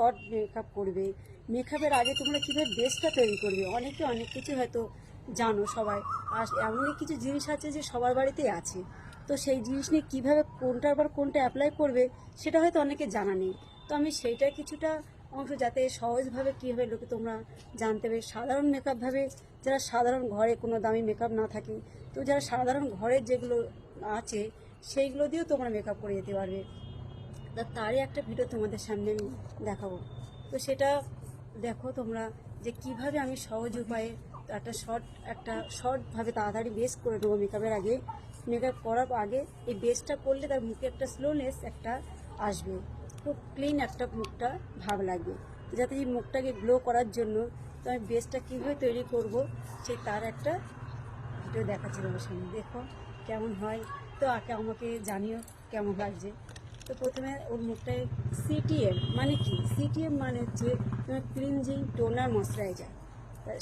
Short makeup করবে। মেকআপের আগে তোমরা কীভাবে বেসটা তৈরি করবে? অনেকে অনেক কিছু হয়তো জানো সবাই। আর এমনই কিছু জিনিস আছে যে সবার বাড়িতেই আছে। তো সেই জিনিস নিয়ে কীভাবে কোনটার পর কোনটা অ্যাপ্লাই করবে, সেটা হয়তো অনেকে জানা নেই। তো আমি সেইটা কিছুটা অংশ যাতে সহজভাবে কীভাবে লোকে তোমরা জানতে পারে। সাধারণ মেকআপভাবে যারা সাধারণ ঘরে কোনো দামি মেকআপ না থাকে, তো যারা সাধারণ ঘরের যেগুলো আছে, সেইগুলো দিয়েও তোমরা মেকআপ করে যেতে পারবে। তারই একটা ভিডিও তোমাদের সামনে আমি দেখাবো। তো সেটা দেখো তোমরা যে কীভাবে আমি সহজ উপায়ে একটা শর্ট একটা শর্টভাবে তাড়াতাড়ি বেস করে নেব মেকআপের আগে। মেকআপ করার আগে এই বেসটা করলে তার মুখে একটা স্লোনেস একটা আসবে। খুব ক্লিন একটা মুখটা ভাব লাগবে। যাতে এই মুখটাকে গ্লো করার জন্য তো আমি বেসটা কীভাবে তৈরি করব সেই তার একটা ভিডিও দেখাচ্ছি তোমার সামনে। দেখো কেমন হয়? তো আগে আমাকে জানিও কেমন লাগছে তো প্রথমে ওর মুখটায় সিটিএম মানে কি? সিটিএম মানে হচ্ছে তোমার ক্লিনজিং টোনার ময়শ্চারাইজার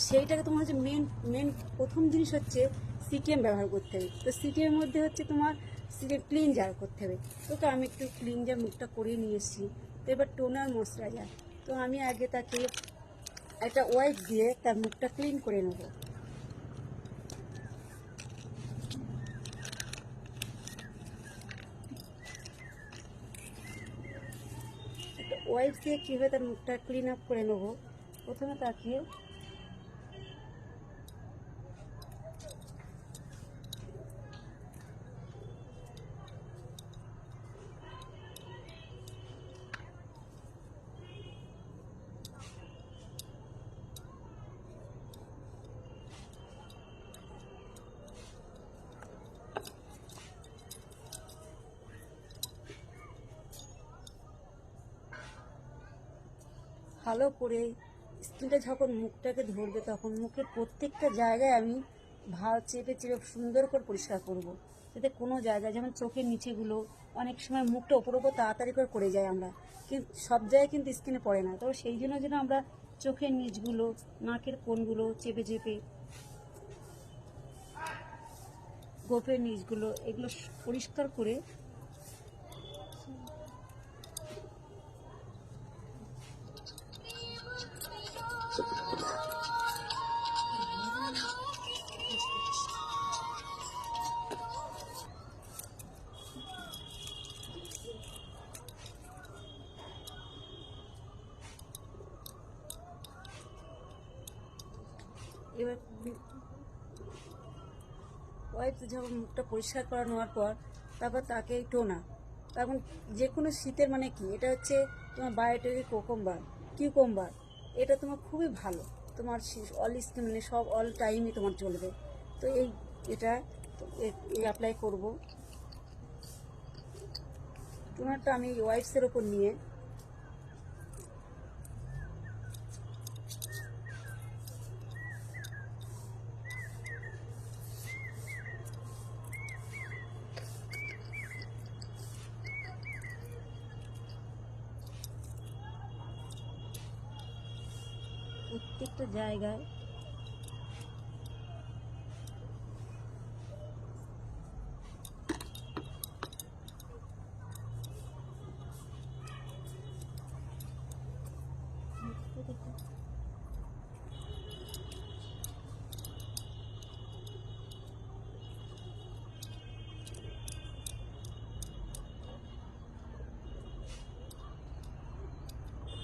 সেইটাকে তোমার হচ্ছে মেন মেন প্রথম জিনিস হচ্ছে সিটিএম ব্যবহার করতে হবে। তো সিটিএম মধ্যে হচ্ছে তোমার সিটিএম ক্লিনজার করতে হবে। তোকে আমি একটু ক্লিনজার মুখটা করে নিয়ে এসেছি। তো এবার টোনার ময়শ্চারাইজার তো আমি আগে তাকে একটা ওয়াইপ দিয়ে তার মুখটা ক্লিন করে নেব একটা ওয়াইপ দিয়ে কীভাবে তার মুখটা ক্লিন আপ করে নেব? প্রথমে তাকে ভালো করে স্কিনটা যখন মুখটাকে ধরবে তখন মুখের প্রত্যেকটা জায়গায় আমি ভালো চেপে চেপে সুন্দর করে পরিষ্কার করব। যাতে কোনো জায়গায় যেমন চোখের নিচেগুলো অনেক সময় মুখটা ওপর ওপর তাড়াতাড়ি করে করে যাই আমরা কিন্তু সব জায়গায় কিন্তু স্কিনে পড়ে না তো সেই জন্য যেন আমরা চোখের নিচগুলো, নাকের কোণগুলো চেপে চেপে গোপের নিচগুলো এগুলো পরিষ্কার করে এবার ওয়াইপ যখন মুখটা পরিষ্কার করা নেওয়ার পর, তারপর তাকে টোনা। তখন যে কোনো শীতের মানে কি? এটা হচ্ছে তোমার বায়োটিক কোকম্বার কিউকম্বার এটা তোমার খুবই ভালো। তোমার অল স্কিন মানে সব অল টাইমই তোমার চলবে। তো এই, এটা এই অ্যাপ্লাই করব। টোনারটা আমি ওয়াইফসের ওপর নিয়ে প্রত্যেকটা জায়গায়।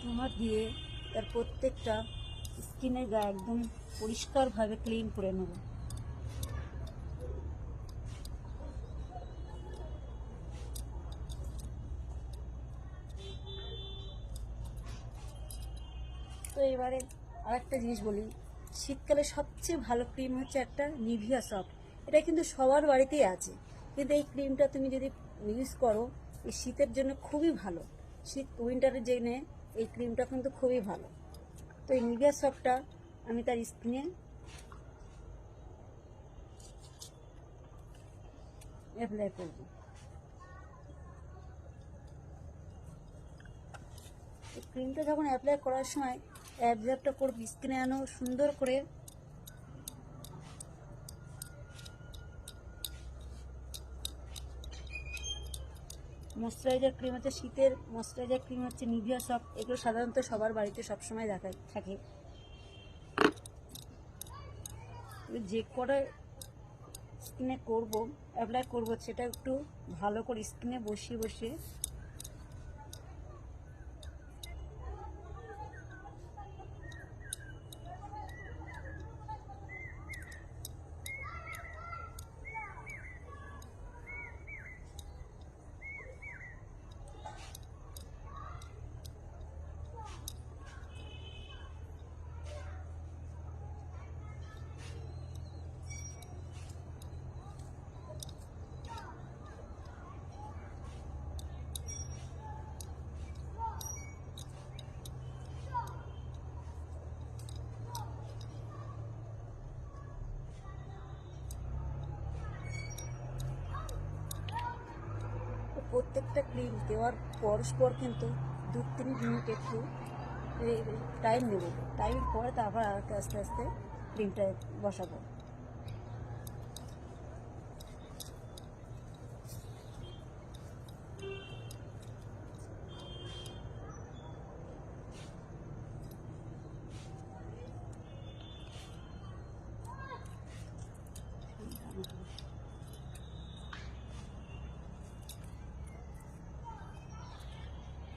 তোমার দিয়ে তার প্রত্যেকটা স্কিনের গা একদম পরিষ্কারভাবে ক্লিন করে নেব। তো এবারে আরেকটা জিনিস বলি, শীতকালে সবচেয়ে ভালো ক্রিম হচ্ছে একটা নিভিয়া সফট। এটা কিন্তু সবার বাড়িতেই আছে। কিন্তু এই ক্রিমটা তুমি যদি ইউজ করো, এই শীতের জন্য খুবই ভালো। শীত উইন্টারের জন্য এই ক্রিমটা কিন্তু খুবই ভালো। তো এই নিভিয়া সপটা আমি তার স্কিনে অ্যাপ্লাই করব। ক্রিমটা যখন অ্যাপ্লাই করার সময় অ্যাবজর্বটা করব স্কিনে আনো, সুন্দর করে ময়শ্চারাইজার ক্রিম হচ্ছে শীতের ময়শ্চারাইজার ক্রিম হচ্ছে নিভিয়া সব এগুলো সাধারণত সবার বাড়িতে সবসময় দেখা থাকে। যে কটা স্কিনে করব অ্যাপ্লাই করব, সেটা একটু ভালো করে স্কিনে বসিয়ে বসিয়ে প্রত্যেকটা ক্রিম দেওয়ার পরস্পর কিন্তু দু তিন মিনিট একটু টাইম নেব। টাইমের পরে তারপর আস্তে আস্তে ক্রিমটা বসাবো।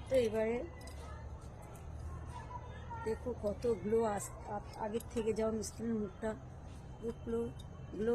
তো এবারে দেখো কত গ্লো আস আগের থেকে যেমন স্কিনের মুখটা গ্লো গ্লো